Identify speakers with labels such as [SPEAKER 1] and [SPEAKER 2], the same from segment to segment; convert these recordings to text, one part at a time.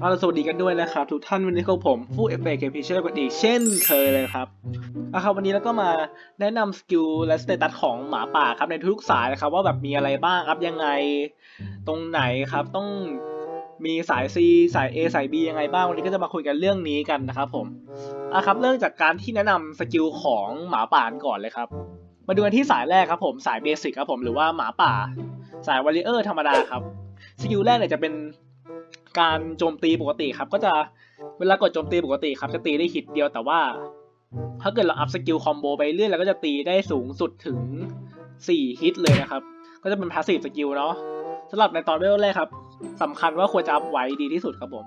[SPEAKER 1] เอาล่ะสวัสดีกันด้วยนะครับ ทุกท่านวันนี้ก็ผมฟู่เอฟเอเคพีเชอร์กันอีกเช่นเคยเลยครับนะครับวันนี้เราก็มาแนะนำสกิลและสเตตัสของหมาป่าครับในทุกสายนะครับ ว่าแบบมีอะไรบ้างครับยังไงตรงไหนครับต้องมีสาย C สาย A สาย B ยังไงบ้างวันนี้ก็จะมาคุยกันเรื่องนี้กันนะครับผมอะครับเริ่มจากการที่แนะนำสกิลของหมาป่าก่อนเลยครับ มาดูกันที่สายแรกครับผมสายเบสิกครับผมหรือว่าหมาป่า สายวอลเลเยอร์ธรรมดาครับสกิลแรกเนี่ยจะเป็น การโจมตีปกติครับก็จะเวลากดโจมตีปกติครับจะตีได้ฮิตเดียวแต่ว่า ถ้าเกิดเราอัพสกิลคอมโบไปเรื่อยเราก็จะตีได้สูงสุดถึง 4 ฮิตเลยนะครับ ก็จะเป็นพาสซีฟสกิลเนาะสำหรับในตอนเวลแรกครับสำคัญว่าควรจะอัพไว้ดีที่สุดครับผม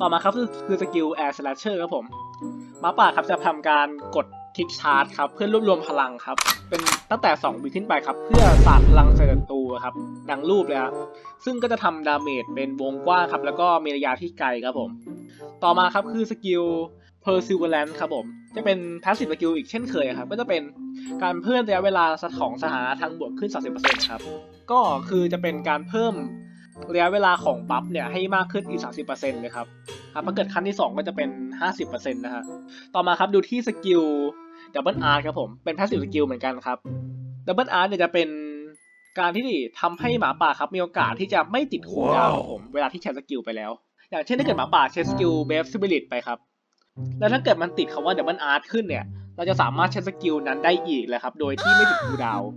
[SPEAKER 1] ต่อมาครับคือสกิลแอร์สแลชเชอร์ครับผมมาป่าครับจะทำการกด ทิกชาร์จครับเพื่อรวบรวมพลังครับ เป็นตั้งแต่ 2 วิขึ้นไปครับ เพื่อสาดพลังใส่ศัตรูครับ ดังรูปเลยครับซึ่งก็จะทำดาเมจเป็นวงกว้างครับ แล้วก็มีระยะที่ไกลครับผม ต่อมาครับคือสกิล Perseverance ครับผม จะเป็น Passive สกิลอีกเช่นเคยครับ ก็จะเป็นการเพิ่มระยะเวลาของสถานะทางบวกขึ้น 30%ครับ ก็คือจะเป็นการเพิ่ม ระยะเวลาของบัฟเนี่ยให้มากขึ้นอีก 30%เลยครับครับถ้าเกิดขั้นที่ 2 ก็จะเป็น 50%นะฮะต่อมาครับดูที่สกิล Double R ครับผมเป็น Passive สกิลเหมือนกันครับ Double R เนี่ยจะเป็นการที่ทำให้หมาป่าครับมีโอกาสที่จะไม่ติดคูลดาวน์ครับผม เวลาที่ใช้สกิลไปแล้ว อย่างเช่นถ้าเกิดหมาป่าใช้สกิล b a v e Spirit ไปครับ แล้วถ้าเกิดมันติดคำว่า Double R ขึ้นเนี่ย เราจะสามารถใช้สกิลนั้นได้อีกเลยครับ โดยที่ไม่ติดคูลดาวน์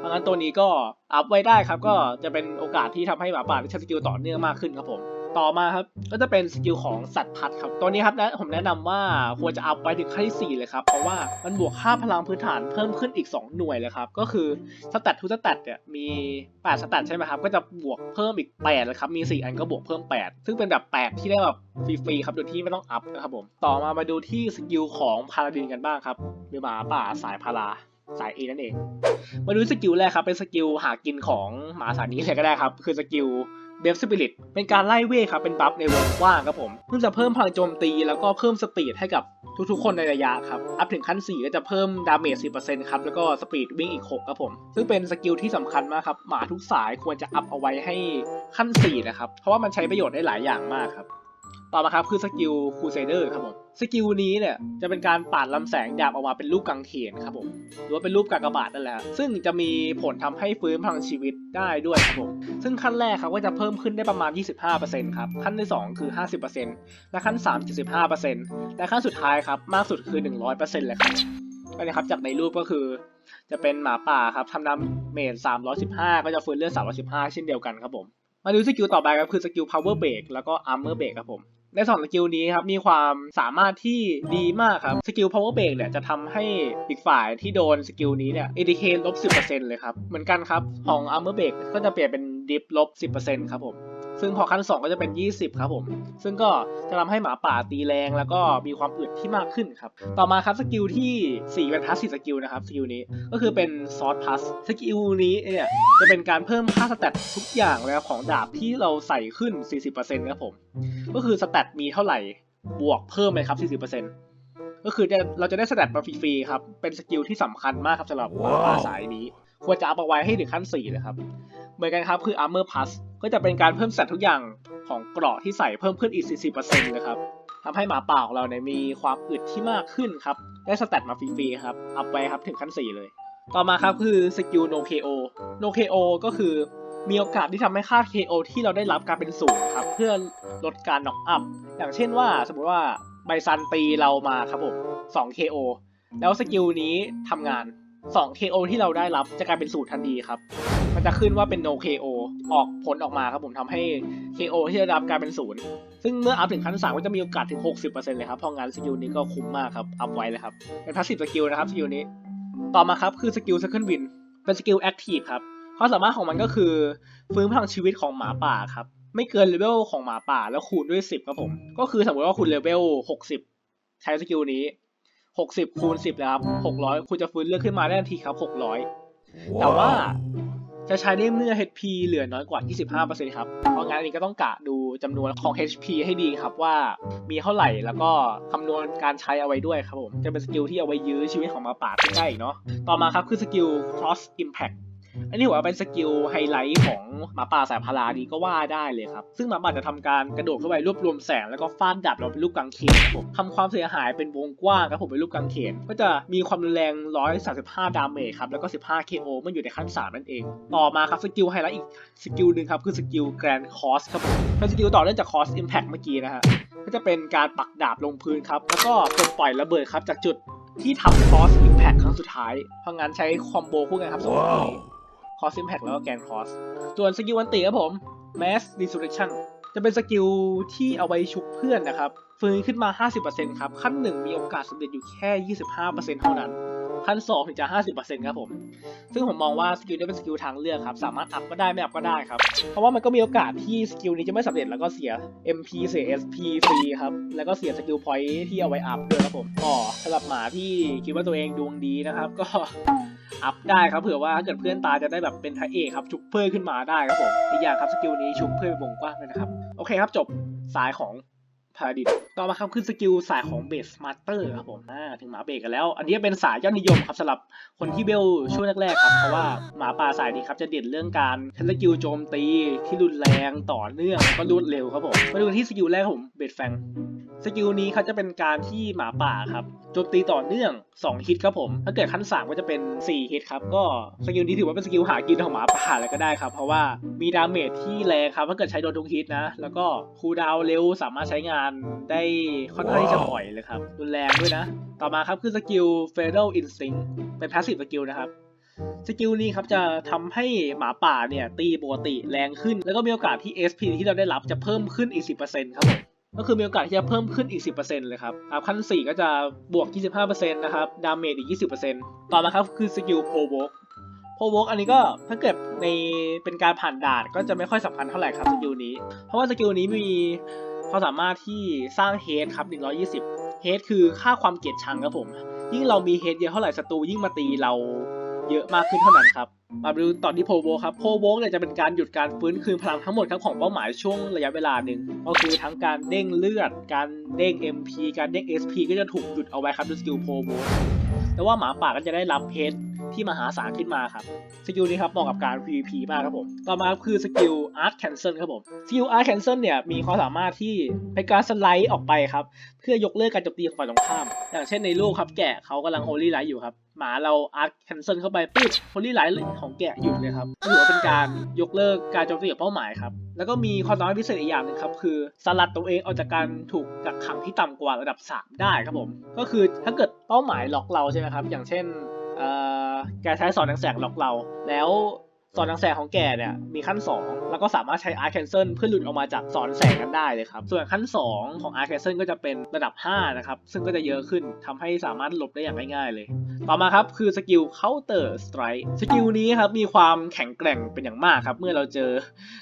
[SPEAKER 1] เพราะงั้นตัวนี้ก็อัพไว้ได้ครับ ก็จะเป็นโอกาสที่ทำให้หมาป่าได้ใช้สกิลต่อเนื่องมากขึ้นครับผม ต่อมาครับ ก็จะเป็นสกิลของสัตว์พัดครับ ตัวนี้ครับนะผมแนะนำว่าควรจะอัพไว้ถึงขั้นที่4เลยครับ เพราะว่ามันบวกค่าพลังพื้นฐานเพิ่มขึ้นอีก 2 หน่วยเลยครับ ก็คือสแตททุกสแตทเนี่ยมี8สแตทใช่ไหมครับ ก็จะบวกเพิ่มอีก8เลยครับ มี 4 อันก็บวกเพิ่ม 8 ซึ่งเป็นแบบ 8 ที่ได้แบบฟรีๆครับ โดยที่ไม่ต้องอัพนะครับผม ต่อมามาดูที่สกิลของพาราดินกันบ้างครับหรือหมาป่าสายพารา สาย A นั่นเอง มาดูสกิลแรกครับ เป็นสกิลหากินของหมาสายนี้เลยก็ได้ครับ คือสกิลเบฟสปิริตเป็นการไล่เวทครับ เป็นบัฟในวงกว้างครับผมเพื่อจะเพิ่มพลังโจมตี แล้วก็เพิ่มสปีดให้กับทุกๆ คนในระยะครับ อัพถึงขั้น 4 ก็จะเพิ่มดาเมจ 10%ครับ แล้วก็สปีดวิ่งอีก 6 ครับผม ซึ่งเป็นสกิลที่สำคัญมากครับ หมาทุกสายควรจะอัพเอาไว้ให้ขั้น 4 นะครับ เพราะว่ามันใช้ประโยชน์ได้หลายอย่างมากครับ ต่อมาครับคือสกิลคูเซเดอร์ครับผมสกิลนี้เนี่ยจะเป็นการปาดลำแสงดาบออกมาเป็นรูปกังเขนครับผมหรือว่าเป็นรูปกากบาทนั่นแหละซึ่งจะมีผลทำให้ฟื้นพลังชีวิตได้ด้วยครับผมซึ่งขั้นแรกครับก็จะเพิ่มขึ้นได้ประมาณ 25%ครับขั้นที่ 2 คือ 50%และขั้น 3 75%และขั้นสุดท้ายครับมากสุดคือ 100%เลยครับก็นะครับจากในรูปก็คือ จะเป็นหมาป่าครับทำดาเมจ315 ก็จะฟื้นเลือด315 เช่นเดียวกันครับผมมาดูสกิลต่อไปครับคือสกิล power break แล้วก็ armor break ครับผม ในสองสกิลนี้ครับมีความสามารถที่ดีมากครับ สกิล power break เนี่ยจะทำให้อีกฝ่ายที่โดนสกิลนี้เนี่ย ADK ลบ 10%เลยครับ เหมือนกันครับ ของ armor break ก็จะเปลี่ยนเป็น dip ลบ 10%ครับผม ซึ่งพอขั้น2ก็จะเป็น 20 ครับผม ซึ่งก็จะทำให้หมาป่าตีแรงแล้วก็มีความอึดที่มากขึ้นครับ ต่อมาครับสกิลที่ 4 เป็นพาสซีฟสกิลนะครับสกิลนี้ก็คือเป็นซอสพัสสกิลนี้เนี่ยจะเป็นการเพิ่มค่าสแตททุกอย่างเลยครับของดาบที่เราใส่ขึ้น 40%ครับผม ก็คือสแตทมีเท่าไหร่บวกเพิ่มเลยครับ 40%ก็คือเราจะได้สแตทมาฟรีๆครับ เป็นสกิลที่สำคัญมากครับสำหรับหมาป่าสายนี้ ควรจะอัพเอาไว้ให้ถึงขั้น 4 เลยครับ เหมือนกันครับคือ armor plus ก็จะเป็นการเพิ่มสแตททุกอย่างของเกราะที่ใส่เพิ่มขึ้นอีก 40%เลยครับทำให้หมาป่าของเราเนี่ยมีความอึดที่มากขึ้นครับ ได้สแตทมาฟรีๆครับ อัพไปครับถึงขั้น 4 เลย ต่อมาครับคือสกิล no KO no KO ก็คือมีโอกาสที่ทำให้ค่า KO ที่เราได้รับการเป็นศูนย์ครับ เพื่อลดการน็อกอัพ อย่างเช่นว่าสมมติว่าไบซันตีเรามาครับผม2 KO แล้วสกิลนี้ทำงาน 2 KO ที่เราได้รับจะกลายเป็นศูนย์ทันทีครับ มันจะขึ้นว่าเป็น no KO ออกผลออกมาครับผมทำให้ KO ที่ได้รับกลายเป็นศูนย์ซึ่งเมื่ออัพถึงขั้น3ก็จะมีโอกาสถึง 60%เลยครับเพราะงั้นสกิลนี้ก็คุ้มมากครับ อัพไว้เลยครับ เป็นพาสซีฟสกิลนะครับสกิลนี้ ต่อมาครับคือสกิล second win เป็นสกิล active ครับความสามารถของมันก็คือฟื้นพลังชีวิตของหมาป่าครับไม่เกินเลเวลของหมาป่าแล้วคูณด้วย 10ครับผม ก็คือสมมติว่าคุณเลเวล60 ใช้สกิลนี้ 60 คูณ 10แล้วครับ 600 คุณจะฟื้นเลือดขึ้นมาได้ทันทีครับ 600 แต่ว่าจะใช้ได้เมื่อ HP เหลือน้อยกว่า 25%ครับ เพราะงั้นอันนี้ก็ต้องกะดูจำนวนของ HP ให้ดีครับว่ามีเท่าไหร่แล้วก็คำนวณการใช้เอาไว้ด้วยครับผม จะเป็นสกิลที่เอาไว้ยื้อชีวิตของหมาป่าขึ้นได้อีกเนาะ ต่อมาครับคือสกิล cross impact อันนี้ถือว่าเป็นสกิลไฮไลท์ของหมาป่าสายพาราดีก็ว่าได้เลยครับ ซึ่งหมาป่าจะทำการกระโดดเข้าไปรวบรวมแสงแล้วก็ฟาดดับเราเป็นรูปกังเขนผมทำความเสียหายเป็นวงกว้างครับผมเป็นรูปกังเขนก็จะมีความรุนแรง 135 ดาเมจครับ แล้วก็ 15 KO มันอยู่ในขั้น 3 นั่นเอง ต่อมาครับสกิลไฮไลท์อีกสกิลหนึ่งครับคือสกิลแกรนด์คอสครับผมเป็นสกิลต่อเนื่องจากคอสอิมแพคเมื่อกี้นะฮะก็จะเป็นการปักดาบลงพื้นครับแล้วก็ปลดปล่อยระเบิดครับจากจุดที่ทำคอสอิมแพคครั้งสุดท้าย เพราะงั้นใช้คอมโบคู่กันครับสองตัวนี้ คอส i ิมแพ t แล้วก็แกนคอสส่วนสกิลวันติครับผม Mass Resurrection จะเป็นสกิลที่เอาไว้ชุบเพื่อนนะครับ ฟื้นขึ้นมา 50%ครับ ขั้น 1 มีโอกาสสำเร็จอยู่แค่ 25%เท่านั้น ขั้น 2 ถึงจะ 50%ครับผม ซึ่งผมมองว่าสกิลนี้เป็นสกิลทางเลือกครับ สามารถอัพก็ได้ ไม่อัพก็ได้ครับ เพราะว่ามันก็มีโอกาสที่สกิลนี้จะไม่สำเร็จแล้วก็เสีย MP เสีย SP ฟรีครับ แล้วก็เสียสกิลพอยท์ที่เอาไว้อัพด้วยครับผมก็สำหรับหมาที่คิดว่าตัวเองดวงดีนะครับ ก็ อัพได้ครับเผื่อว่าถ้าเกิดเพื่อนตายจะได้แบบเป็นพระเอกครับชุบเพื่อนขึ้นมาได้ครับผมอีกอย่างครับสกิลนี้ชุบเพื่อนเป็นวงกว้างเลยนะครับโอเคครับจบสายของพาราดิสต่อมาครับคือสกิลสายของเบสมาสเตอร์ครับผมอ่าถึงหมาเบรกกันแล้ว อันนี้เป็นสายยอดนิยมครับสำหรับคนที่เบลช่วงแรกๆครับเพราะว่าหมาป่าสายนี้ครับจะเด่นเรื่องการใช้สกิลโจมตีที่รุนแรงต่อเนื่องแล้วก็รวดเร็วครับผมมาดูที่สกิลแรกผมเบสแฟงสกิลนี้ครับจะเป็นการที่หมาป่าครับโจมตีต่อเนื่อง 2 ฮิตครับผม ถ้าเกิดขั้น 3 ก็จะเป็น 4 ฮิตครับ ก็สกิลนี้ถือว่าเป็นสกิลหากินของหมาป่าเลยก็ได้ครับ เพราะว่ามีดาเมจที่แรงครับ ถ้าเกิดใช้โดนทุกฮิตนะ แล้วก็คูลดาวเร็วสามารถใช้งานได้ค่อนข้างที่จะบ่อยเลยครับ รุนแรงด้วยนะ ต่อมาครับคือสกิล Feral Instinct เป็น Passive สกิลนะครับสกิลนี้ครับจะทำให้หมาป่าเนี่ยตีปกติแรงขึ้น แล้วก็มีโอกาสที่ SP ที่เราได้รับจะเพิ่มขึ้นอีก 10%ครับผม ก็คือมีโอกาสที่จะเพิ่มขึ้นอีก 10%เลยครับครับขั้น 4 ก็จะบวก 25%นะครับ ดาเมจอีก 20%ต่อมาครับคือสกิลโพวกโพวกอันนี้ก็ถ้าเกิดในเป็นการผ่านด่านก็จะไม่ค่อยสำคัญเท่าไหร่ครับสกิลนี้ เพราะว่าสกิลนี้มีความสามารถที่สร้างเฮดครับ 120 เฮดคือค่าความเกลียดชังครับผม ยิ่งเรามีเฮดเยอะเท่าไหร่ศัตรูยิ่งมาตีเรา เยอะมากขึ้นเท่านั้นครับ มาดูตอนที่โพโวครับ โพโวเนี่ยจะเป็นการหยุดการฟื้นคืนพลังทั้งหมดครับของเป้าหมายช่วงระยะเวลาหนึ่งก็คือทั้งการเด้งเลือด การเด้ง MP การเด้ง SP ก็จะถูกหยุดเอาไว้ครับด้วยสกิลโพโวแต่ว่าหมาป่าก็จะได้รับเพชร ที่มหาศาลขึ้นมาครับ สกิลนี้ครับเหมาะกับการ PVP มากครับผม ต่อมาคือสกิล Art Cancel ครับผม สกิล Art Cancel เนี่ยมีความสามารถที่เป็นการสไลด์ออกไปครับ เพื่อยกเลิกการโจมตีของฝ่ายตรงข้าม อย่างเช่นในรูปครับแกะเขากำลัง Holy Light อยู่ครับหมาเรา Art Cancel เข้าไปปุ๊บ Holy Light ของแกะหยุดเลยครับถือว่าเป็นการยกเลิกการโจมตีของเป้าหมายครับ แล้วก็มีความสามารถพิเศษอีกอย่างหนึ่งครับ คือสลัดตัวเองออกจากการถูกกักขังที่ต่ำกว่าระดับ 3 ได้ครับผม ก็คือถ้าเกิดเป้าหมายล็อกเราใช่ไหมครับ อย่างเช่น แกใช้สอนแสงหลอกเรา แล้ว สอนแสงของแกเนี่ยมีขั้น 2 แล้วก็สามารถใช้ Art Cancel เพื่อหลุดออกมาจากสอนแสงนั้นได้เลยครับ ส่วนขั้น 2 ของ Art Cancel ก็จะเป็นระดับ 5 นะครับ ซึ่งก็จะเยอะขึ้นทำให้สามารถหลบได้อย่างง่ายๆเลย ต่อมาครับคือสกิล Counter Strike สกิลนี้ครับมีความแข็งแกร่งเป็นอย่างมากครับ เมื่อเราเจอ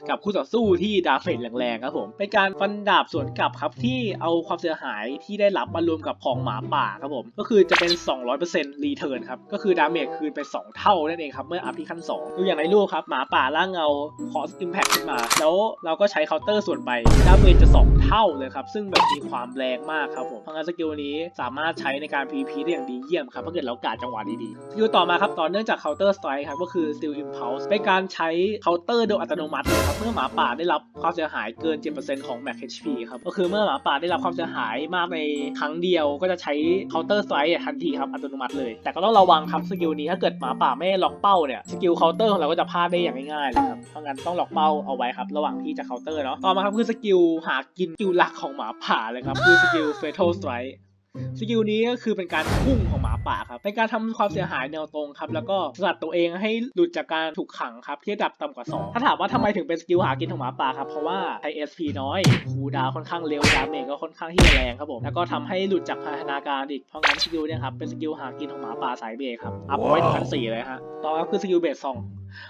[SPEAKER 1] กับคู่ต่อสู้ที่ดาเมจแรงๆครับผมเป็นการฟันดาบสวนกลับครับที่เอาความเสียหายที่ได้รับมารวมกับของหมาป่าครับผมก็คือจะเป็น 200% Return ครับก็คือดาเมจคืนไป2เท่านั่นเองครับเมื่ออัพที่ขั้น2ดูอย่างในรูปครับ หมาป่าล่างเงาคอสอิมแพคขึ้นมา แล้วเราก็ใช้เคาน์เตอร์ส่วนไปดาเมจจะ 2 เท่าเลยครับ ซึ่งแบบมีความแรงมากครับผมเพราะงั้นสกิลนี้สามารถใช้ในการ PVP ได้อย่างดีเยี่ยมครับถ้าเกิดเรากาดจังหวะดีๆสกิลต่อมาครับต่อเนื่องจาก Counter Strike ครับก็คือ Steel Impulse เป็นการใช้เคาน์เตอร์โดยอัตโนมัติเลยครับเมื่อหมาป่าได้รับความเสียหายเกิน 7%ของ Max HP ครับก็คือเมื่อหมาป่าได้รับความเสียหายมากในครั้งเดียวก็จะใช้ Counter Strike ทันทีครับอัตโนมัติเลย แต่ก็ต้องระวังครับสกิลนี้ถ้าเกิดหมาป่าไม่ล็อกเป้าเนี่ยสกิลเคาน์เตอร์ของเราก็จะพลาดได้อย่างง่ายๆเลยครับเพราะงั้นต้องล็อกเป้าเอาไว้ครับ ระหว่างที่จะเคาน์เตอร์เนาะต่อมาครับคือสกิลหากินสกิลหลักของหมาป่าเลยครับคือสกิล Fatal Strike สกิลนี้ก็คือเป็นการพุ่งของหมาป่าครับเป็นการทำความเสียหายแนวตรงครับ แล้วก็สลัดตัวเองให้หลุดจากการถูกขังครับที่ระดับต่ำกว่า 2 ถ้าถามว่าทำไมถึงเป็นสกิลหากินของหมาป่าครับ เพราะว่าใช้ SP น้อยคูลดาวน์ค่อนข้างเร็วดาเมจก็ค่อนข้างที่จะแรงครับผม แล้วก็ทำให้หลุดจากพันธนาการอีก เพราะงั้นสกิลเนี่ยครับเป็นสกิลหากินของหมาป่าสายเบรกครับ อัพไว้ถึงขั้นสี่เลยฮะ ต่อมาคือสกิลเบสซอง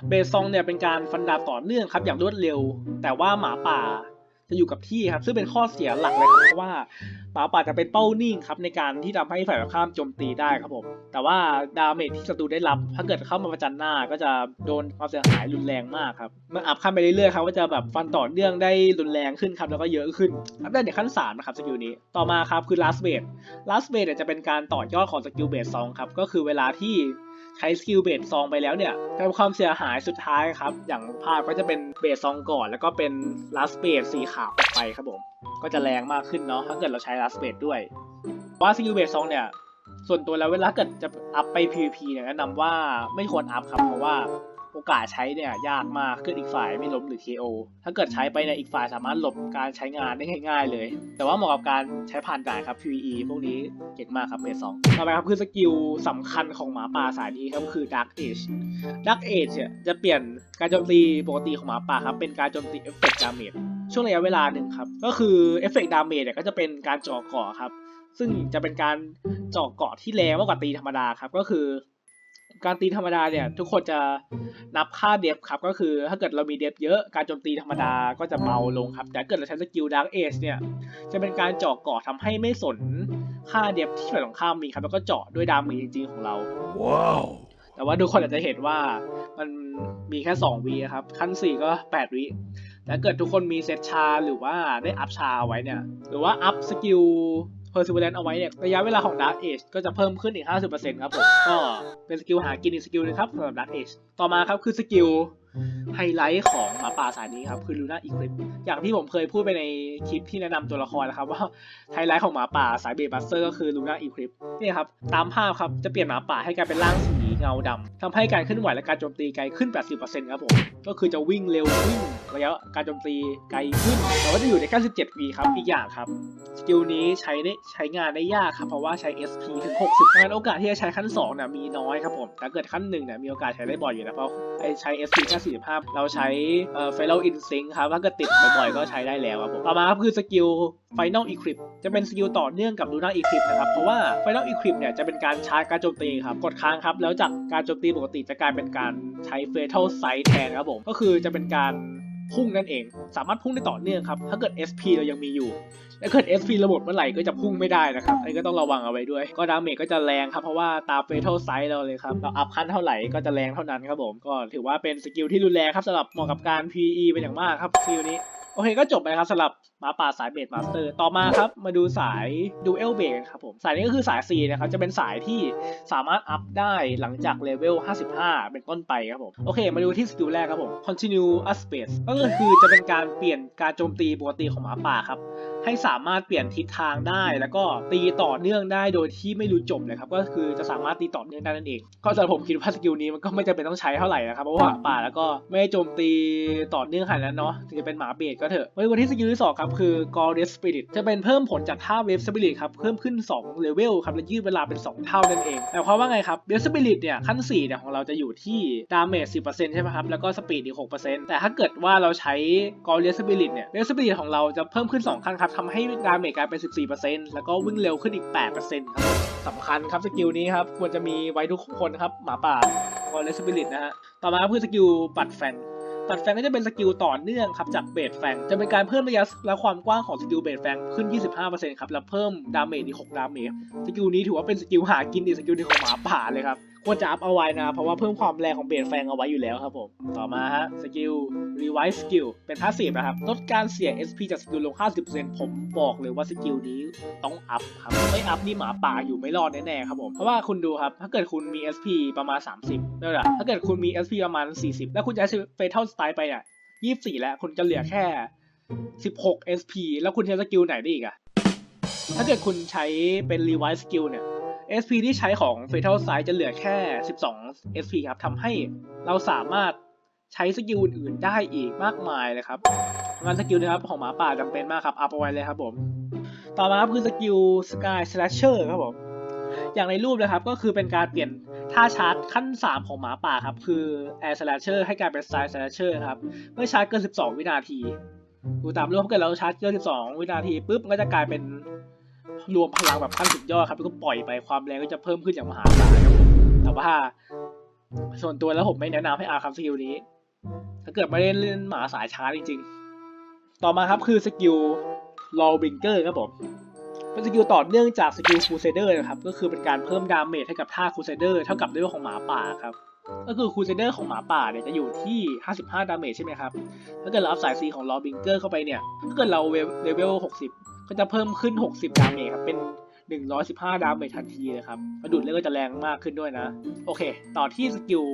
[SPEAKER 1] เบสซองเนี่ยเป็นการฟันดาบต่อเนื่องครับอย่างรวดเร็ว แต่ว่าหมาป่าจะอยู่กับที่ครับ ซึ่งเป็นข้อเสียหลักเลยครับเพราะว่าหมาป่าจะเป็นเป้านิ่งครับในการที่ทำให้ฝ่ายตรงข้ามโจมตีได้ครับผม แต่ว่าดาเมจที่ศัตรูได้รับ ถ้าเกิดเข้ามาประจันหน้าก็จะโดนความเสียหายรุนแรงมากครับเมื่ออัพขั้นไปเรื่อยๆครับก็จะแบบฟันต่อเนื่องได้รุนแรงขึ้นครับแล้วก็เยอะขึ้นอัพได้ในขั้น3นะครับสกิลนี้ต่อมาครับคือ last base last base เนี่ยจะเป็นการต่อยอดของสกิลเบส2ครับก็คือเวลาที่ ใช้สกิลเบสซองไปแล้วเนี่ยทำความเสียหายสุดท้ายครับ อย่างภาพก็จะเป็นเบสซองก่อน แล้วก็เป็นลัสเบสสีขาวออกไปครับผม ก็จะแรงมากขึ้นเนาะถ้าเกิดเราใช้ลัสเบสด้วยว่าสกิลเบสซองเนี่ยส่วนตัวแล้วเวลาเกิดจะอัพไป PVP เนี่ยแนะนำว่าไม่ควรอัพครับเพราะว่า โอกาสใช้เนี่ยยากมากขึ้นอีกฝ่ายไม่ล้มหรือ KO ถ้าเกิดใช้ไปเนี่ยอีกฝ่ายสามารถหลบการใช้งานได้ง่ายๆเลย แต่ว่าเหมาะกับการใช้ผ่านด่านครับ PVE พวกนี้เก่งมากครับเบสสองต่อไปครับคือสกิลสำคัญของหมาป่าสายนี้ครับคือ Dark Age Dark Age เนี่ยจะเปลี่ยนการโจมตีปกติของหมาป่าครับเป็นการโจมตีเอฟเฟกต์ดาเมจช่วงระยะเวลาหนึ่งครับก็คือเอฟเฟกต์ดาเมจเนี่ยก็จะเป็นการเจ่อเกาะครับซึ่งจะเป็นการเจาะเกาะที่แรงมากกว่าตีธรรมดาครับก็คือ การตีธรรมดาเนี่ย ทุกคนจะนับค่าเดฟครับก็คือถ้าเกิดเรามีเดฟเยอะการโจมตีธรรมดาก็จะเบาลงครับ แต่ถ้าเกิดเราใช้สกิลดาร์กเอจเนี่ย จะเป็นการเจาะเกาะทำให้ไม่สนค่าเดฟที่ฝ่ายตรงข้ามมีครับ แล้วก็เจาะด้วยดาเมจจริงๆของเรา
[SPEAKER 2] Wow.
[SPEAKER 1] แต่ว่าทุกคนอาจจะเห็นว่ามันมีแค่2วีครับ ขั้น 4 ก็ 8วิแต่ถ้าเกิดทุกคนมีเซตชาหรือว่าได้อัพชาเอาไว้เนี่ย หรือว่าอัพสกิล Perseverance เอาไว้เนี่ยระยะเวลาของ Dark Age ก็จะเพิ่มขึ้นอีก 50%ครับผม ก็เป็นสกิลหากินอีกสกิลนึงครับสำหรับ Dark Age ต่อมาครับคือสกิลไฮไลท์ของหมาป่าสายนี้ครับคือลูน่าอีคลิปอย่างที่ผมเคยพูดไปในคลิปที่แนะนำตัวละครนะครับว่าไฮไลท์ของหมาป่าสายเบบัสเตอร์ก็คือลูน่าอีคลิปนี่ครับตามภาพครับจะเปลี่ยนหมาป่าให้กลายเป็นร่างสี เงาดำทำให้การเคลื่อนไหวและการโจมตีไกลขึ้น 80%ครับผม ก็คือจะวิ่งเร็ววิ่งระยะการโจมตีไกลขึ้น แต่ว่าจะอยู่ใน 97วีครับ อีกอย่างครับ สกิลนี้ใช้ได้ใช้งานได้ยากครับ เพราะว่าใช้ SP ถึง 60งั้นโอกาสที่จะใช้ขั้น2เนี่ยมีน้อยครับผม แต่เกิดขั้น1เนี่ยมีโอกาสใช้ได้บ่อยอยู่นะเพราะไอ้ใช้ SP แค่45เราใช้เอ่อ Fellow Instinct ครับ ถ้าเกิดติดบ่อยๆก็ใช้ได้แล้วครับผม ต่อมาครับคือสกิล Final Eclipse จะเป็นสกิลต่อเนื่องกับ Lunar Eclipse นะครับ เพราะว่า Final Eclipse เนี่ยจะเป็นการชาร์จการโจมตีครับ กดค้างครับแล้วจากการโจมตีปกติจะกลายเป็นการใช้ Fatal Sight แทนครับผมก็คือจะเป็นการพุ่งนั่นเอง สามารถพุ่งได้ต่อเนื่องครับ ถ้าเกิด SP เรายังมีอยู่ ถ้าเกิด SP ระบบเมื่อไหร่ก็จะพุ่งไม่ได้นะครับอันนี้ก็ต้องระวังเอาไว้ด้วย ก็ดาเมจก็จะแรงครับ เพราะว่าตาม Fatal Sight เราเลยครับ เราอัพขั้นเท่าไหร่ก็จะแรงเท่านั้นครับผม ก็ถือว่าเป็นสกิลที่รุนแรงครับสำหรับเหมาะกับการ PE เป็นอย่างมากครับสกิลนี้ โอเคก็จบไปครับสำหรับหมาป่าสายเบสมาสเตอร์ ต่อมาครับมาดูสายดูเอลเบกันครับผม สายนี้ก็คือสาย C นะครับจะเป็นสายที่สามารถอัพได้หลังจากเลเวล 55 เป็นต้นไปครับผม โอเค มาดูที่สกิลแรกครับผม continue a space ก็คือจะเป็นการเปลี่ยนการโจมตีปกติของหมาป่าครับให้สามารถเปลี่ยนทิศทางได้ แล้วก็ตีต่อเนื่องได้โดยที่ไม่รู้จบเลยครับก็คือจะสามารถตีต่อเนื่องได้นั่นเองก็สำหรับผมคิดว่าสกิลนี้มันก็ไม่จำเป็นต้องใช้เท่าไหร่นะครับเพราะว่าป่าแล้วก็ไม่โจมตีต่อเนื่องขนาดนั้นเนาะถึงจะเป็นหมาเบสก็เถอะมาดูกันที่สกิลที่สองครับคือ g o r d e s Spirit จะเป็นเพิ่มผลจากท่า Wave Spirit ครับเพิ่มขึ้น2เลเวลครับและยืดเวลาเป็น 2 เท่านั่นเองแต่ความว่าไงครับ Wave Spirit เนี่ยขั้น4เนี่ยของเราจะอยู่ที่ Damage 10%ใช่ไหมครับแล้วก็ Speed อีก6%แต่ถ้าเกิดว่าเราใช้ g o r d e s Spirit เนี่ย Wave Spirit ของเราจะเพิ่มขึ้น2ขั้นครับทำให้ Damage กลายเป็น 14%แล้วก็วิ่งเร็วขึ้นอีก 8%ครับสำคัญครับสกิลนี้ครับควรจะมีไว้ทุกคนครับหมาป่า g o r d e s Spirit นะฮะต่อมาคือสกิลปัดแฟนตัดแฟงก็จะเป็นสกิลต่อเนื่องครับจากเบสแฟงจะเป็นการเพิ่มระยะและความกว้างของสกิลเบสแฟงขึ้น 25%ครับ แล้วเพิ่มดาเมจอีก 6 ดาเมจ สกิลนี้ถือว่าเป็นสกิลหากินอีกสกิลหนึงของหมาป่าเลยครับ ควรจะอัพเอาไว้นะ เพราะว่าเพิ่มความแรงของเบสแฟงเอาไว้อยู่แล้วครับผม ต่อมาฮะสกิล revive skill เป็นพาสซีฟนะครับลดการเสี่ยง SP จากสกิลลง 50%ผมบอกเลยว่าสกิลนี้ต้องอัพครับ ไม่อัพนี่หมาป่าอยู่ไม่รอดแน่ๆครับผม เพราะว่าคุณดูครับ ถ้าเกิดคุณมี SP ประมาณ 30นั่นแหละถ้าเกิดคุณมี SP ประมาณ 40 แล้วคุณจะใช้เฟเทลสไตล์ไปเนี่ยยี่สิบสี่แล้วคุณจะเหลือแค่สิบหก SP แล้วคุณใช้สกิลไหนได้อีกอะถ้าเกิดคุณใช้เป็น Revive Skill เนี่ย SP ที่ใช้ของ Fatal Sight จะเหลือแค่ 12 SP ครับทำให้เราสามารถใช้สกิลอื่นๆได้อีกมากมายเลยครับงานสกิลนะครับของหมาป่าจำเป็นมากครับ อัพเอาไว้เลยครับผม ต่อมาครับคือสกิล Sky Slasher ครับผม อย่างในรูปเลยครับก็คือเป็นการเปลี่ยนท่าชาร์จขั้น 3 ของหมาป่าครับ คือ Air Slasher ให้กลายเป็น Side Slasher ครับเมื่อชาร์จเกิน 12 วินาที ดูตามรูปถ้าเกิดเราชาร์จเกิน 12 วินาทีปุ๊บมันก็จะกลายเป็น รวมพลังแบบขั้นสุดยอดครับแล้วก็ปล่อยไปความแรงก็จะเพิ่มขึ้นอย่างมหาศาลครับผมแต่ว่า ส่วนตัวแล้วผมไม่แนะนำให้อาร์คัมสกิลนี้ ถ้าเกิดไม่ได้เล่นหมาสายช้าจริง ๆ ต่อมาครับคือสกิล l o w b r i n g e r ครับผมเป็นสกิลต่อเนื่องจากสกิลคูเซเดอร์นะครับก็คือเป็นการเพิ่มดาเมจให้กับท่าคูเซเดอร์เท่ากับเลเวลของหมาป่าครับก็คือคูเซเดอร์ของหมาป่าเนี่ยจะอยู่ที่ 55 ดาเมจใช่ไหมครับ ถ้าเกิดเราอัพสาย C ของลอบิงเกอร์เข้าไปเนี่ย ถ้าเกิดเราเลเวล 60 ก็จะเพิ่มขึ้น 60 ดาเมจครับ เป็น 115 ดาเมจทันทีเลยครับกระดุดเลือดก็จะแรงมากขึ้นด้วยนะ โอเค ต่อที่สกิล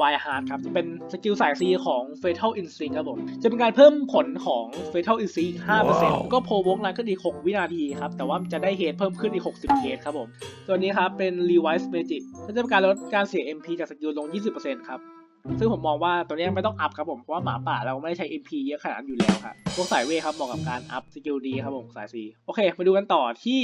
[SPEAKER 1] Wild Heart ครับ จะเป็นสกิลสายซีของ Fatal Instinct ครับผม จะเป็นการเพิ่มผลของ Fatal Instinct อีก5%แล้วก็โพวกนั้นขึ้นอีก 6 วินาทีครับ แต่ว่าจะได้เฮดเพิ่มขึ้นอีก 60 เฮดครับผม ตัวนี้ครับเป็น Revise Magic ก็จะเป็นการลดการเสีย MP จากสกิลลง 20%ครับ ซึ่งผมมองว่าตัวนี้ไม่ต้องอัพครับผม เพราะว่าหมาป่าเราไม่ได้ใช้ MP เยอะขนาดนั้นอยู่แล้วครับ พวกสายเวครับเหมาะกับการอัพสกิลดีครับผมสาย C โอเค มาดูกันต่อที่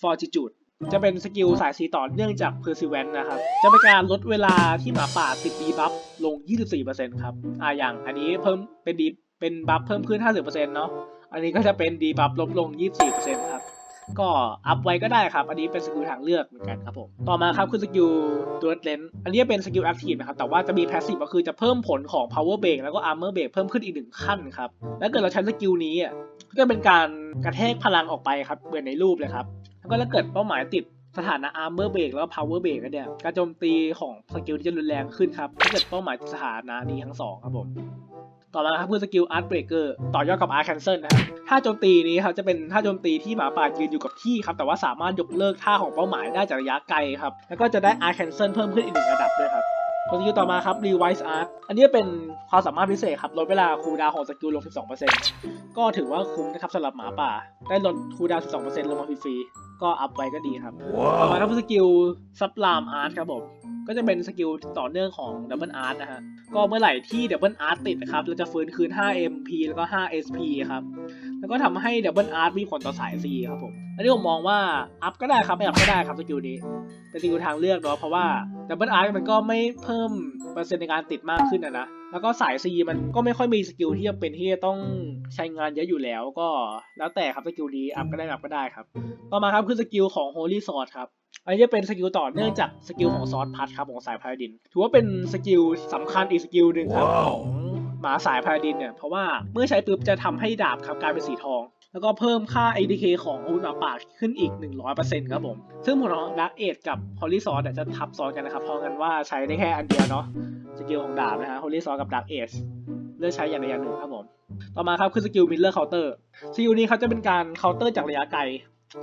[SPEAKER 1] Fortitude จะเป็นสกิลสาย C ต่อเนื่องจาก Perseverance นะครับ จะเป็นการลดเวลาที่หมาป่าติดดีบัฟลง 24%ครับ อ่าอย่างอันนี้เพิ่มเป็นดีเป็นบัฟเพิ่มขึ้น 50%เนาะ อันนี้ก็จะเป็นดีบัฟลดลง 24%ครับ ก็อัพไว้ก็ได้ครับ อันนี้เป็นสกิลทางเลือกเหมือนกันครับผม ต่อมาครับคือสกิลตัวเลนอันนี้เป็นสกิลแอคทีฟนะครับ แต่ว่าจะมีแพสซีฟก็คือจะเพิ่มผลของ power break แล้วก็ armor break เพิ่มขึ้นอีกหนึ่งขั้นครับ แล้วเกิดเราใช้สกิลนี้อะก็จะเป็นการกระแทกพลังออกไปครับเหมือนในรูปเลยครับ แล้วก็ถ้าเกิดเป้าหมายติดสถานะ armor break แล้วก็ power break แล้วเนี่ยการโจมตีของสกิลที่จะรุนแรงขึ้นครับถ้าเกิดเป้าหมายติดสถานะนี้ทั้งสองครับผม ต่อมาครับคือสกิลอาร์ตเบรกเกอร์ต่อยอดกับอาร์คันเซิลนะครับท่าโจมตีนี้ครับจะเป็นท่าโจมตีที่หมาป่ายืนอยู่กับที่ครับแต่ว่าสามารถยกเลิกท่าของเป้าหมายได้จากระยะไกลครับแล้วก็จะได้ Art Cancel เพิ่มขึ้นอีกหนึ่งระดับด้วยครับ ตัวสกิลต่อมาครับ Revise Art อันนี้เป็นความสามารถพิเศษครับ ลดเวลาคูลดาวน์ของสกิลลง 12%ก็ถือว่าคุ้มนะครับสำหรับหมาป่า ได้ลดคูลดาวน์12%ลงมาฟรีๆ ก็อัพไว้ก็ดีครับต่อมาครับคือสกิล Sublime Art ครับผม ก็จะเป็นสกิลต่อเนื่องของ Double Art นะฮะ ก็เมื่อไหร่ที่ Double Art ติดนะครับ เราจะฟื้นคืน 5 MP แล้วก็ 5 SP ครับ แล้วก็ทำให้ Double Art มีผลต่อสาย C ครับผม อันนี้ผมมองว่าอัพก็ได้ครับไม่อัพก็ได้ครับสกิลนี้ เป็นสกิลทางเลือกเนาะเพราะว่า Double Art มันก็ไม่เพิ่มเปอร์เซ็นต์ในการติดมากขึ้นนะนะแล้วก็สาย C มันก็ไม่ค่อยมีสกิลที่จะเป็นที่จะต้องใช้งานเยอะอยู่แล้วก็แล้วแต่ครับสกิลนี้อัพก็ได้อัพก็ได้ครับ ต่อมาครับคือสกิลของ Holy Sword ครับอันนี้จะเป็นสกิลต่อเนื่องจากสกิลของซอสพัทครับของสายพาราดิน ถือว่าเป็นสกิลสำคัญอีกสกิลหนึ่งครับของหมาสายพาราดินเนี่ยเพราะว่าเมื่อใช้ปุ๊บจะทำให้ดาบครับกลายเป็นสีทอง แล้วก็เพิ่มค่า ADK ของอาวุธหมาป่าขึ้นอีก 100%ครับผม ซึ่งผลของดักเอทกับฮอลลี่ซอสจะทับซ้อนกันนะครับ เพราะงั้นว่าใช้ได้แค่อันเดียวเนาะสกิลของดาบนะฮะฮอลลี่ซอสกับดักเอทเลือกใช้อย่างใดอย่างหนึ่งครับผม ต่อมาครับคือสกิลมิลเลอร์เคาน์เตอร์สกิลนี้เขาจะเป็นการเคาน์เตอร์จากระยะไกล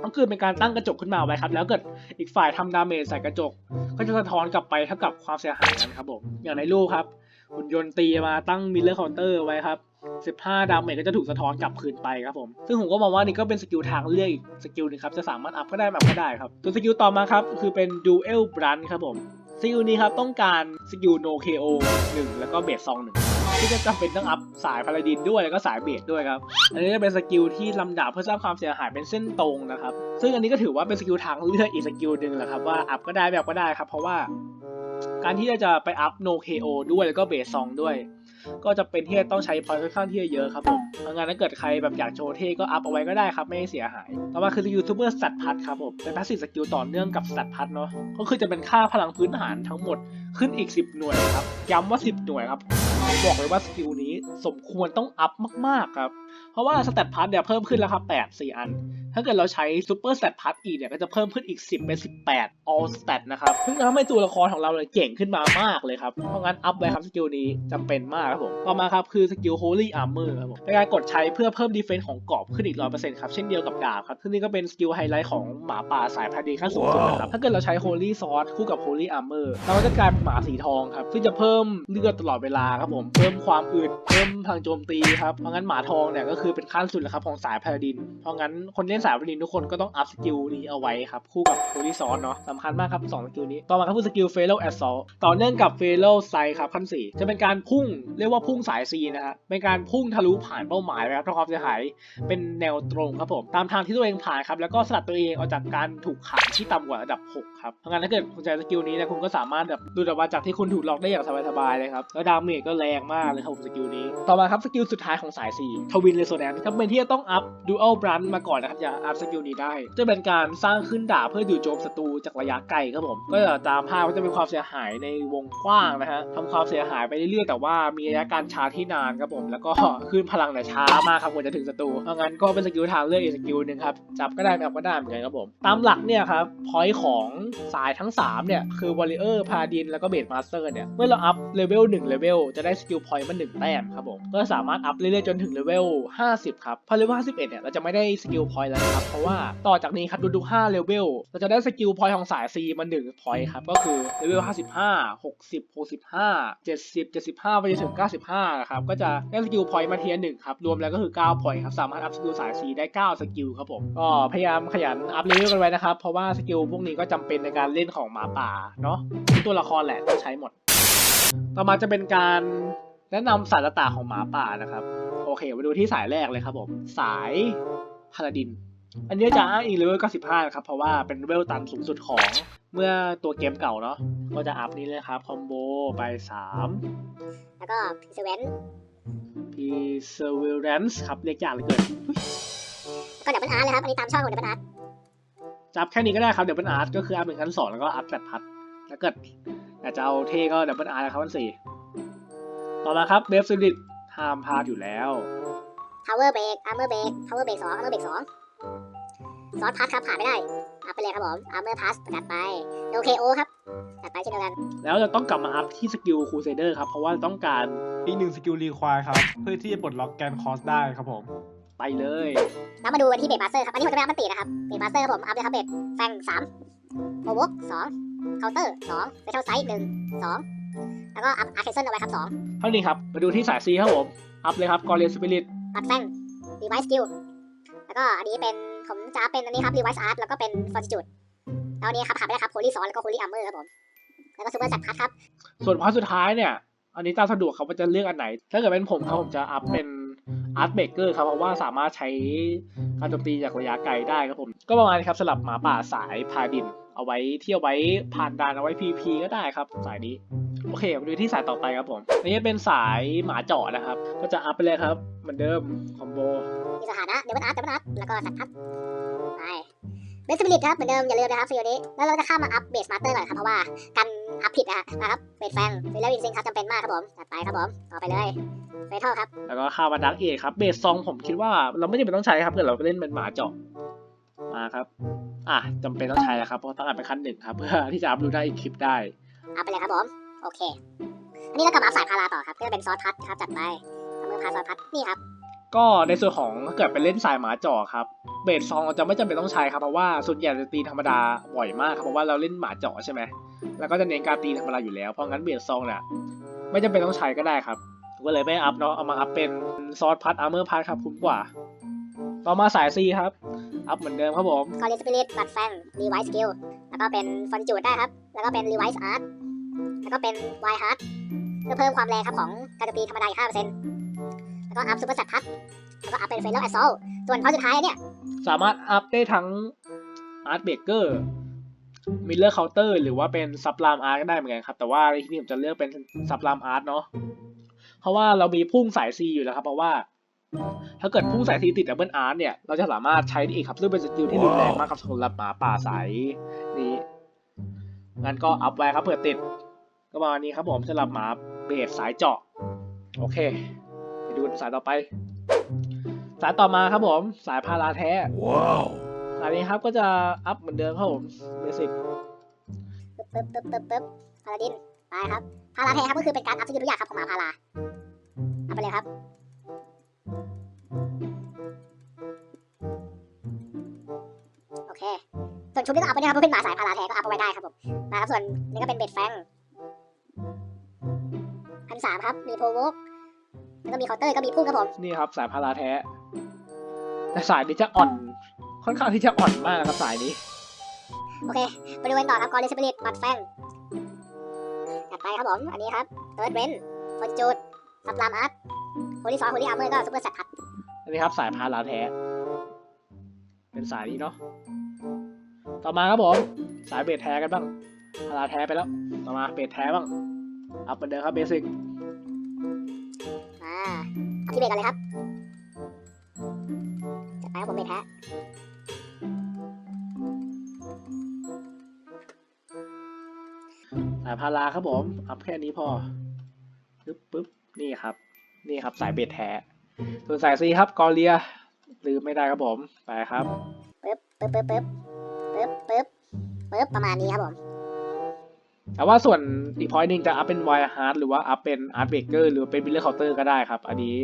[SPEAKER 1] ก็คือเป็นการตั้งกระจกขึ้นมาไว้ครับ แล้วเกิดอีกฝ่ายทำดาเมจใส่กระจก ก็จะสะท้อนกลับไปเท่ากับความเสียหายนั้นครับผมอย่างในรูปครับหุ่นยนต์ตีมาตั้งมิลเลอร์เคาน์เตอร์ไว้ครับ 15 ดาเมจก็จะถูกสะท้อนกลับคืนไปครับผม ซึ่งผมก็มองว่านี่ก็เป็นสกิลทางเลือกอีกสกิลหนึงครับ จะสามารถอัพก็ได้แบบก็ได้ครับตัวสกิลต่อมาครับคือเป็น Dual Brand ครับผมสกิลนี้ครับต้องการสกิล No KO 1 แล้วก็เบสซองหนึ่งที่จะจำเป็นต้องอัพสายพาราดินด้วยแล้วก็สายเบสด้วยครับ อันนี้จะเป็นสกิลที่ลำดับเพื่อสร้างความเสียหายเป็นเส้นตรงนะครับ ซึ่งอันนี้ก็ถือว่าเป็นสกิลทางเลือกอีกสกิลหนึ่งแหละครับว่าอัพก็ได้แบบก็ได้ครับ เพราะว่า การที่จะไปอัพ no KO ด้วยแล้วก็เบสซองด้วย ก็จะเป็นที่จะต้องใช้พอยต์ค่อนข้างที่จะเยอะครับผมเพราะงั้นถ้าเกิดใครแบบอยากโชว์เท่ก็อัพเอาไว้ก็ได้ครับไม่เสียหาย ต่อมาคือสกิลซูเบอร์สัตว์พัดครับผมเป็นพาสซีฟสกิลต่อเนื่องกับสัตว์พัดเนาะก็คือจะเป็นค่าพลังพื้นฐานทั้งหมดขึ้นอีก 10 หน่วยครับย้ำว่า 10 หน่วยครับ บอกเลยว่าสกิลนี้สมควรต้องอัพมากๆครับ เพราะว่าสเตตพัทเนี่ยเพิ่มขึ้นแล้วครับ8 4 อัน ถ้าเกิดเราใช้ซูเปอร์สเตตพัทอีกเนี่ยก็จะเพิ่มขึ้นอีก 10 เป็น 18 all stat นะครับซึ่งจะทำให้ตัวละครของเราเลยเก่งขึ้นมามากเลยครับ เพราะงั้นอัพไว้ครับสกิลนี้จำเป็นมากครับผม ต่อมาครับคือสกิล holy armor ครับผมเป็นการกดใช้เพื่อเพิ่มดีเฟน s ์ของกรอบขึ้นอีก100%ครับเช่นเดียวกับดาบครับซึ่งนี่ก็เป็นสกิลไฮไลท์ของหมาป่าสายพาดีขั้นสูงสุดนะครับถ้าเกิดเราใช้ holy sword คู่กับ holy armor เราก็จะกลายเป็นหมาสีทองครับซึ่งจะเพิ่มเลือดตลอดเวลาครับผมเพิ่มความอึดเพิ่มพลังโจมตีครับเพราะงั้นหมาทองเนี่ยก็คือเป็นขั้นสุดแล้วครับของสายพาราดิน เพราะงั้นคนเล่นสายพาราดินทุกคนก็ต้องอัพสกิลนี้เอาไว้ครับคู่กับ holy sword เนาะสำคัญมากครับสองสกิลนี้ต่อมาครับคือสกิล fatal assault ต่อเนื่องกับ fatal sight ครับขั้นสี่จะเป็นการพุ่งเรียกว่าพุ่งสาย C นะครับเป็นการพุ่งทะลุผ่านเป้าหมายไปครับทำความเสียหายเป็นแนวตรงครับผมตามทางที่ตัวเองผ่านครับแล้วก็สลัดตัวเองออกจากการถูกขังที่ต่ำกว่าระดับ 6 ครับเพราะงั้นถ้าเกิดคุณใช้สกิลนี้นะคุณก็สามารถแบบดูดออกมาจากที่คุณถูกล็อกได้อย่างสบายๆเลยครับแล้วดาเมจก็แรงมากเลยครับผมสกิลนี้ ต่อมาครับสกิลสุดท้ายของสาย C ทวินเรโซแนนจำเป็นที่จะต้องอัพดูอัลบรันมาก่อนนะครับอย่าอัพสกิลนี้ได้ จะเป็นการสร้างขึ้นดาบเพื่อดูโจมศัตรูจากระยะไกลครับผม ก็จะตามภาพก็จะเป็นความเสียหายในวงกว้างนะฮะทำความเสียหายไปเรื่อยๆแต่ว่ามีระยะการชาร์จที่นานครับผม แล้วก็ขึ้นพลังเนี่ยช้ามากครับกว่าจะถึงศัตรูเพราะงั้นก็เป็นสกิลทางเลือกอีกสกิลหนึ่งครับจับก็ได้ไม่จับก็ได้เหมือนกันครับผม ตามหลักเนี่ยครับพอยต์ของสายทั้ง3เนี่ยคือวอลเลเยอร์พาดินแล้วก็เบดมาสเตอร์เนี่ยเมื่อเราอัพเลเวล1เลเวลจะได้สกิลพอยต์มา1แต้มครับผมก็สามารถอัพเรื่อยๆจนถึงเลเวล 50 ครับ พอเลเวล 51 เนี่ย เราจะไม่ได้สกิลพอยต์แล้วครับ เพราะว่าต่อจากนี้ครับทุกๆ5เลเวล เราจะได้สกิลพอยต์ของสาย C มา1พอยต์ครับ ก็คือเลเวล 55 60 65 70 75 ไปจนถึง 95 นะครับ ก็จะได้สกิลพอยต์มาเทียร์หนึ่งครับ รวมแล้วก็คือ 9 พอยต์ครับ สามารถอัพสกิลสาย C ได้ 9 สกิลครับผม ก็พยายามขยันอัพเลเวลกันไว้นะครับ เพราะว่าสกิลพวกนี้ก็จำเป็นในการเล่นของหมาป่าเนาะทุกตัวละครแหละต้องใช้หมด ต่อมาจะเป็นการแนะนำสายต่างๆของหมาป่านะครับ โอเคมาดูที่สายแรกเลยครับผม สายพาลาดิน อันนี้จะอ้างอิงเลเวล95นะครับ เพราะว่าเป็นเลเวลตันสูงสุดของเมื่อตัวเกมเก่าเนาะ ก็จะอัพนี้เลยครับ คอมโบไป 3
[SPEAKER 2] แล้วก็พิเซเวน
[SPEAKER 1] Perseverance ครับ เรียกยากเหลือเกิน
[SPEAKER 2] ก็เดี๋ยวมันอาร์ตเลยครับ อันนี้ตามช่องของเดี๋ยวมันอาร์ต
[SPEAKER 1] จับแค่นี้ก็ได้ครับ เดี๋ยวเป็นอาร์ตก็คืออัพหนึ่งชั้นสองแล้วก็อัพแปดพัดถ้าเกิด อยากจะเอาเท่ก็เดี๋ยวเป็นอาร์ตนะครับวันสี่ต่อมาครับเบฟซิลิตห้ามพลาดอยู่แล้ว
[SPEAKER 2] พาวเวอร์เบรกอาร์เมอร์เบรกพาวเวอร์เบรกสองอาร์เมอร์เบรกสองซอสพัทครับผ่านไม่ได้อัพไปเลยครับผมอาร์เมอร์พัสจัดไปโอเคโอครับจัดไปเช่นเดียวกัน
[SPEAKER 1] แล้วจะต้องกลับมาอัพที่สกิลคูเซเดอร์ครับ เพราะว่าต้องการ
[SPEAKER 3] อีกหนึ่งสกิลรีควายครับ เพื่อที่จะปลดล็อกแกนคอสได้ครับผม
[SPEAKER 1] ไปเลย
[SPEAKER 2] แล้วมาดูกันที่เบรกมาสเตอร์ครับ อันนี้ผมจะไม่อัพมันตีนะครับ เบรกมาสเตอร์ครับผม อัพเลยครับเบรกแฟงสามโอเวอร์สอง เคาน์เตอร์สองเฟเทลไซส์หนึ่งสองแล้วก็อัพอาร์เคเซนเอาไว้ครับสอง
[SPEAKER 1] เท่านี้ครับ มาดูที่สายซีครับผม อัพเลยครับกอเรียนสปิริต
[SPEAKER 2] ปัดแฟงรีไวซ์สกิลแล้วก็อันนี้เป็นผมจะอัพเป็นอันนี้ครับรีไวซ์อาร์ตแล้วก็เป็นฟอร์จิจูดแล้วอันนี้ครับขาดไม่ได้ครับโฮลี่ซอนแล้วก็โฮลี่อาร์เมอร์ครับผมแล้วก็ซูเปอร์แซดพัทครับ
[SPEAKER 1] ส่วนพาร์ทสุดท้ายเนี่ย อันนี้ตามสะดวกครับว่าจะเลือกอันไหน ถ้าเกิดเป็นผมครับผมจะอัพเป็นอาร์ตเบเกอร์ครับเพราะว่าสามารถใช้การโจมตีจากระยะไกลได้ครับผม ก็ประมาณนี้ครับสำหรับหมาป่าสายพาดิน เอาไว้เที่ยวไว้ผ่านด่านเอาไว้ PVP ก็ได้ครับ สายนี้ โอเคมาดูที่สายต่อไปครับผมอันนี้เป็นสายหมาเจาะนะครับ ก็จะอัพไปเลยครับเหมือนเดิมคอมโบ
[SPEAKER 2] มีสถานะเดวิลอาร์ตเดวิลอาร์ตแล้วก็แซดพัทไปเบสซิบิลิตครับเหมือนเดิมอย่าลืมนะครับสกิลนี้แล้วเราจะข้ามมาอัพเบสมาสเตอร์ก่อนครับเพราะว่ากันอัพผิดนะฮะนะครับเป็นแฟงฟิลเลอร์วินซิงครับจำเป็นมากครับผมจัดไปครับผมต่อไปเลยเฟเทลครับ
[SPEAKER 1] แล้วก็ข้าวมาดักเอกครับเบสซองผมคิดว่าเราไม่จำเป็นต้องใช้ครับเกิดเราเล่นเป็นหมาเจาะ มาครับ อะจำเป็นต้องใช้แล้วครับ เพราะต้องอ่านเป็นขั้นหนึ่งครับ เพื่อที่จะอัพดูได้อีกคลิปได้
[SPEAKER 2] อัพไปเลยครับผม โอเค อันนี้เรากลับมาอัพสายพาราต่อครับก็จะเป็นซอสพัดครับ จัดไปเอามือพาซอสพัดนี่ครับ
[SPEAKER 1] ก็ในส่วนของถ้าเกิดเป็นเล่นสายหมาเจาะครับ เบสซองเราจะไม่จำเป็นต้องใช้ครับ เพราะว่าส่วนใหญ่จะตีธรรมดาบ่อยมากครับ เพราะว่าเราเล่นหมาเจาะใช่ไหม แล้วก็จะเน้นการตีธรรมดาอยู่แล้ว เพราะงั้นเบสซองเนี่ยไม่จำเป็นต้องใช้ก็ได้ครับ ก็เลยไม่อัพเนาะ เอามาอัพเป็นซอสพัดอาร์เมอร์พัดครับคุ้มกว่า ต่อมาสายซีครับ อัพเหมือนเดิมครับผม
[SPEAKER 2] คอร์เรสปิริตบัตแฟงรีไวซ์สกิลแล้วก็เป็นฟอนจูดได้ครับ แล้วก็เป็นรีไวซ์อาร์ตแล้วก็เป็นไวฮาร์ดเพื่อเพิ่มความแรงครับของการโจมตีธรรมดาอีก5%แล้วก็อัพซูเปอร์สัตพัดแล้วก็อัพเป็นเฟลล์แอสซอลส่วนพอสุดท้ายเนี่ย
[SPEAKER 1] สามารถอัพได้ทั้งอาร์ตเบเกอร์มิลเลอร์เคาน์เตอร์หรือว่าเป็นซับลามอาร์ตก็ได้เหมือนกันครับ แต่ว่าที่นี่ผมจะเลือกเป็นซับลามอาร์ตเนาะเพราะว่าเรามีพุ่งสายซีอยู่แล้วครับ เพราะว่า ถ้าเกิดพุ่งสายซีติดดับเบิลอาร์ตเนี่ย เราจะสามารถใช้ได้อีกครับ ซึ่งเป็นสกิลที่รุนแรงมากครับสำหรับหมาป่าสายนี้งั้นก็อัพไว้ครับเผื่อติด ก็ประมาณนี้ครับผมสำหรับหมาเบสสายเจาะ โอเค ไปดูสายต่อไป สายต่อมาครับผม สายพาราแท้
[SPEAKER 3] ว้าว
[SPEAKER 1] สายนี้ครับก็จะอัพเหมือนเดิมครับผมเบสิก
[SPEAKER 2] ปึ๊บปึ๊บปึ๊บปึ๊บพาราดินไปครับ พาราแท้ครับก็คือเป็นการอัพสกิลทุกอย่างครับของหมาพาราอัพไปเลยครับ โอเค ส่วนชุดที่ต้องอัพไปเนี่ยครับเพราะเป็นหมาสายพาราแท้ก็อัพเอาไว้ได้ครับผมมาครับส่วนนี้ก็เป็นเบ็ดแฟงพันสามครับ มีโพวกแล้วก็มีเคาน์เตอร์ก็มีพุ่งครับผม
[SPEAKER 1] นี่ครับสายพาราแท้ แต่สายนี้จะอ่อน ค่อนข้างที่จะอ่อนมากนะครับสายนี้
[SPEAKER 2] โอเคไปดูกันต่อครับกอริสปิริตบัตแฟงจัดไปครับผม อันนี้ครับเติร์ดเวนฟอนจูดซับลามอาร์ต โฮลี่ซอสโฮลี่อาร์เมอร์ก็ซุปเปอร์สัตว์พัด
[SPEAKER 1] อันนี้ครับสายพาราแท้ เป็นสายนี้เนาะ ต่อมาครับผม สายเบสแท้กันบ้าง พาราแท้ไปแล้ว ต่อมาเบสแท้บ้าง อัพเหมือนเดิมครับเบสิก
[SPEAKER 2] อ่าเอาที่เบรกกันเลยครับจัดไปครับผมเบรกแท้
[SPEAKER 1] สายพาราครับผม อัพแค่นี้พอปึ๊บปึ๊บนี่ครับ นี่ครับสายเบสแท้ ส่วนสายซีครับกอเลียลืมไม่ได้ครับผม ไปครับ
[SPEAKER 2] ปึ๊บปึ๊บปึ๊บปึ๊บปึ๊บปึ๊บปึ๊บประมาณนี้ครับผม
[SPEAKER 1] แต่ว่าส่วนอีกพอยต์หนึงจะอัพเป็นไวฮาร์ดหรือว่าอัพเป็นอาร์ตเบเกอร์หรือเป็นบิลเลอร์เคาน์เตอร์ก็ได้ครับ อันนี้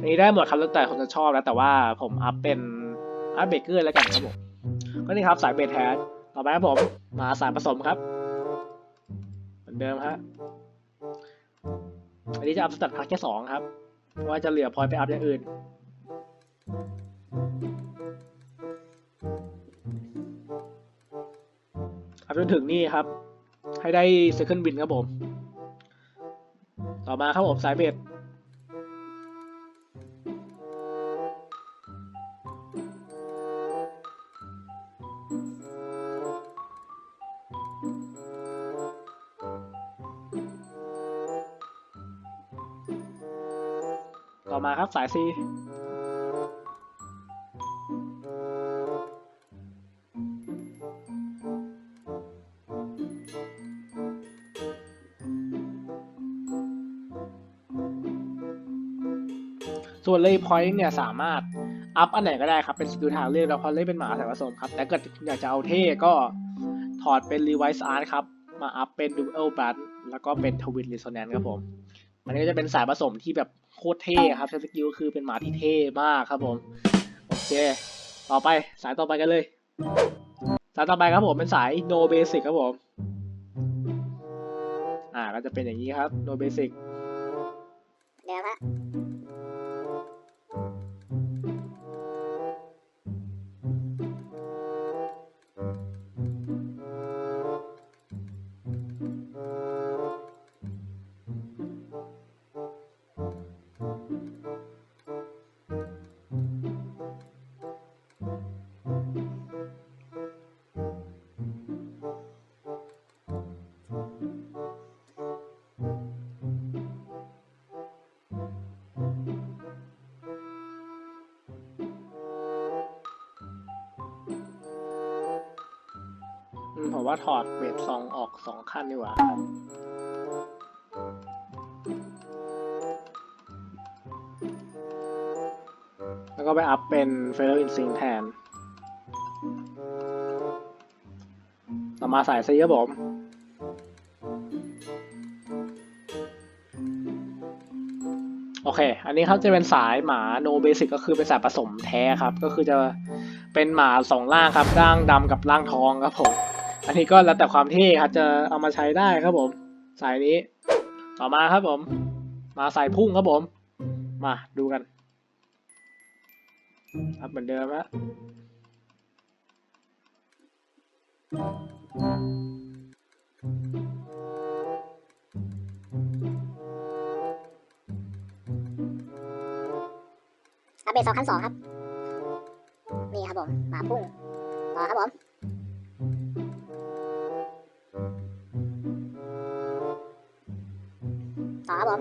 [SPEAKER 1] อันนี้ได้หมดครับแล้วแต่คนจะชอบแล้วแต่ว่าผมอัพเป็นอาร์ตเบเกอร์แล้วกันครับผมก็นี่ครับสายเบสแทนต่อไปครับผมมาสายผสมครับ เหมือนเดิมฮะ อันนี้จะอัพสตัดพักแค่สองครับเพราะว่าจะเหลือพอยไปอัพอย่างอื่น อัพจนถึงนี่ครับ ให้ได้เซคันด์วินครับผม ต่อมาครับผมสายเบส ต่อมาครับสายซีส่วนเลย์พอยต์เนี่ยสามารถอัพอันไหนก็ได้ครับเป็นสกิลทางเลือกแล้วพอเล่นเป็นหมาสายผสมครับแต่เกิดอยากจะเอาเท่ก็ถอดเป็น Revice Art ครับ มาอัพเป็น Dual b a n แล้วก็เป็น Twin Resonance ครับผม อันนี้ก็จะเป็นสายผสมที่แบบ ตรเท่ครับใช้สกิลคือเป็นหมาที่เท่มากครับผมโอเค ต่อไปสายต่อไปกันเลย สายต่อไปครับผมเป็นสาย No Basic ครับผมอ่าก็จะเป็นอย่างนี้ครับ No Basic
[SPEAKER 2] เดิมฮะ
[SPEAKER 1] ว่าถอดเบสซองออกสองขั้นดีกว่าครับแล้วก็ไปอัพเป็น f e a t h e r Instinct แทน ต่อมาสายซีครับผมโอเค อันนี้ครับจะเป็นสายหมา no basic ก็คือเป็นสายผสมแท้ครับ ก็คือจะเป็นหมาสองร่างครับ ร่างดำกับร่างทองครับผม อันนี้ก็แล้วแต่ความเท่ครับจะเอามาใช้ได้ครับผม สายนี้ ต่อมาครับผม มาสายพุ่งครับผม มาดูกัน ครับเหมือนเดิมฮะ
[SPEAKER 2] อัปเดตสองขั้นสองครับ นี่ครับผมหมาพุ่ง ต่อครับผม ต่อครับผม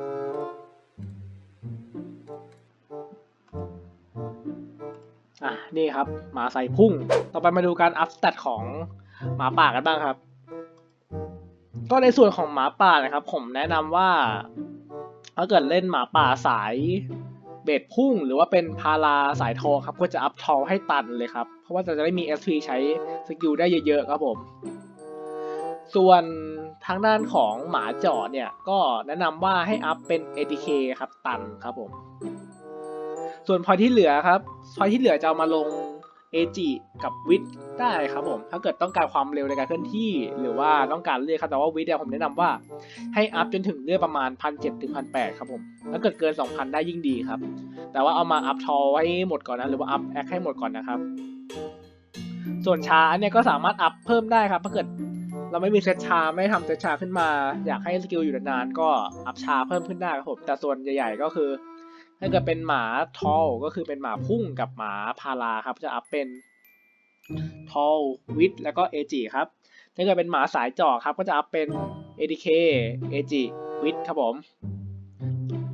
[SPEAKER 1] อะนี่ครับหมาใส่พุ่ง ต่อไปมาดูการอัพสเตตของหมาป่ากันบ้างครับ ก็ในส่วนของหมาป่านะครับ ผมแนะนำว่าถ้าเกิดเล่นหมาป่าสายเบดพุ่งหรือว่าเป็นพาราสายทอครับก็จะอัพทอให้ตันเลยครับ เพราะว่าจะได้มี SP ใช้สกิลได้เยอะๆครับผม ส่วนทางด้านของหมาจาะเนี่ย ก็แนะนำว่าให้อัพเป็น ATK ครับตันครับผม ส่วนพอยที่เหลือครับพอยที่เหลือจะเอามาลงเอจิกับวิทได้ครับผม ถ้าเกิดต้องการความเร็วในการเคลื่อนที่ หรือว่าต้องการเลือดครับ แต่ว่าวิทเนี่ยผมแนะนำว่าให้อัพจนถึงเลือดประมาณพันเจ็ดถึงพันแปดครับผม ถ้าเกิดเกินสองพันได้ยิ่งดีครับ แต่ว่าเอามาอัพทอให้หมดก่อนนะ หรือว่าอัพแอคให้หมดก่อนนะครับ ส่วนชาเนี่ยก็สามารถอัพเพิ่มได้ครับ ถ้าเกิด เราไม่มีเซตชาไม่ทำเซตชาขึ้นมา อยากให้สกิลอยู่นานๆก็อัพชาเพิ่มขึ้นได้ครับผมแต่ส่วนใหญ่ๆก็คือ ถ้าเกิดเป็นหมาทอลก็คือเป็นหมาพุ่งกับหมาพาราครับ จะอัพเป็นทอลวิทแล้วก็เอจิครับ ถ้าเกิดเป็นหมาสายจาะครับ ก็จะอัพเป็น ADK เอจิวิทครับผม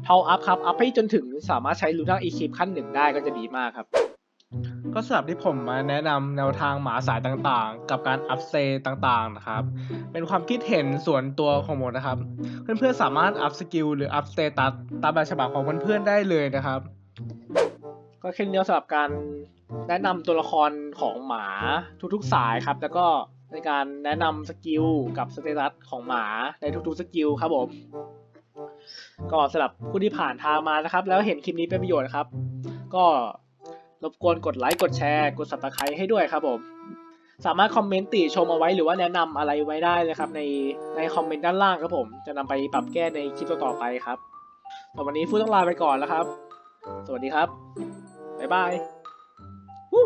[SPEAKER 1] ทอลอัพครับอัพให้จนถึงสามารถใช้ลูน่าอีคิปขั้นหนึ่งได้ก็จะดีมากครับ ก็สำหรับที่ผมมาแนะนำแนวทางหมาสายต่างๆ กับการอัพเซต่างๆนะครับ เป็นความคิดเห็นส่วนตัวของผมนะครับ เพื่อนๆสามารถอัพสกิลหรืออัพสเตตัสตามแบบฉบับของเพื่อนๆได้เลยนะครับ ก็แค่นี้สำหรับการแนะนำตัวละครของหมาทุกๆสายครับ แล้วก็ในการแนะนำสกิลกับสเตตัสของหมาในทุกๆสกิลครับผมก็สำหรับผู้ที่ผ่านทางมานะครับ แล้วเห็นคลิปนี้เป็นประโยชน์ครับ ก็ รบกวนกดไลค์กดแชร์กด subscribe ให้ด้วยครับผม สามารถคอมเมนต์ติชมเอาไว้หรือว่าแนะนำอะไรไว้ได้เลยครับในในคอมเมนต์ด้านล่างครับผม จะนำไปปรับแก้ในคลิปต่อๆไปครับสำหรับวันนี้ฟูต้องลาไปก่อนแล้วครับ สวัสดีครับ บ๊ายบายวู้